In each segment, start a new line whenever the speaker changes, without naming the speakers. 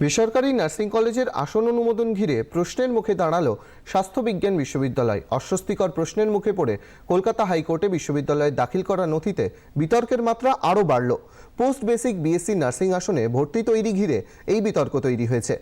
বেসরকারি নার্সিং কলেজের আসন অনুমোদন ঘিরে প্রশ্নের মুখে দাঁড়াল স্বাস্থ্যবিজ্ঞান বিশ্ববিদ্যালয়। অস্বস্তিকর প্রশ্নের মুখে পড়ে কলকাতা হাইকোর্টে বিশ্ববিদ্যালয়ে দাখিল করা নথিতে বিতর্কের মাত্রা আরও বাড়ল। পোস্ট বেসিক বিএসসি নার্সিং আসনে ভর্তি তৈরি ঘিরে এই বিতর্ক তৈরি হয়েছে।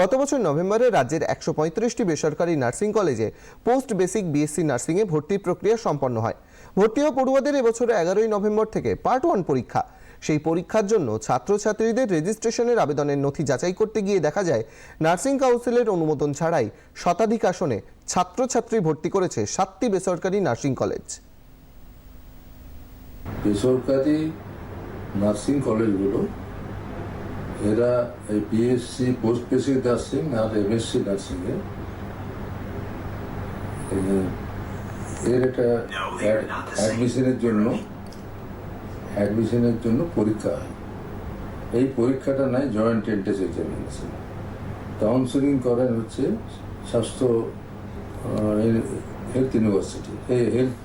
গত বছর নভেম্বরে রাজ্যের একশো পঁয়ত্রিশটি বেসরকারি নার্সিং কলেজে পোস্ট বেসিক বিএসসি নার্সিংয়ে ভর্তির প্রক্রিয়া সম্পন্ন হয়। ভর্তি হওয়া পড়ুয়াদের এবছরে এগারোই নভেম্বর থেকে পার্ট ওয়ান পরীক্ষা। সেই পরীক্ষার জন্য ছাত্রছাত্রীদের রেজিস্ট্রেশনের আবেদনের নথি যাচাই করতে গিয়ে দেখা যায় নার্সিং কাউন্সিলের অনুমোদন ছাড়াই শতাধিক আসনে ছাত্রছাত্রী ভর্তি করেছে সাতটি বেসরকারি নার্সিং কলেজ।
বেসরকারি নার্সিং কলেজগুলো এরা এই বিএসসি পোস্ট বেসিক নার্সিং আর এমএসসি নার্সিংয়ে এর একটা অ্যাডমিশনের জন্য অ্যাডমিশনের জন্য পরীক্ষা হয়। এই পরীক্ষাটা নাই জয়েন্ট এন্ট্রেন্স এক্সামিনেশন কাউন্সিলিং করেন হচ্ছে স্বাস্থ্য health university health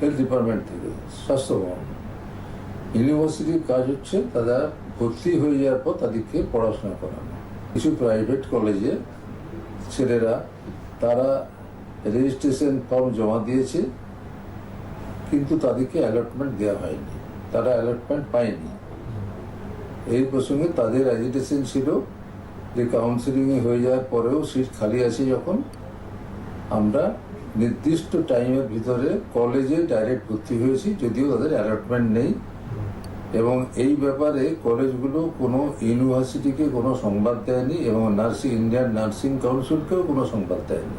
health department থেকে, স্বাস্থ্য ভবন। ইউনিভার্সিটির কাজ হচ্ছে তারা ভর্তি হয়ে যাওয়ার পর তাদেরকে পড়াশোনা করানো। কিছু প্রাইভেট কলেজে ছেলেরা, তারা রেজিস্ট্রেশন ফর্ম জমা দিয়েছে, কিন্তু তাদেরকে অ্যালটমেন্ট দেওয়া হয়নি। তারা অ্যালটমেন্ট পায়নি। এই প্রসঙ্গে তাদের অ্যাজিটেশন ছিল যে কাউন্সিলিংয়ে হয়ে যাওয়ার পরেও সিট খালি আছে যখন আমরা নির্দিষ্ট টাইমের ভিতরে কলেজে ডাইরেক্ট ভর্তি হয়েছি, যদিও তাদের অ্যালটমেন্ট নেই। এবং এই ব্যাপারে কলেজগুলো কোনো ইউনিভার্সিটিকে কোনো সংবাদ দেয়নি এবং নার্সিং ইন্ডিয়ান নার্সিং কাউন্সিলকেও কোনো সংবাদ দেয়নি।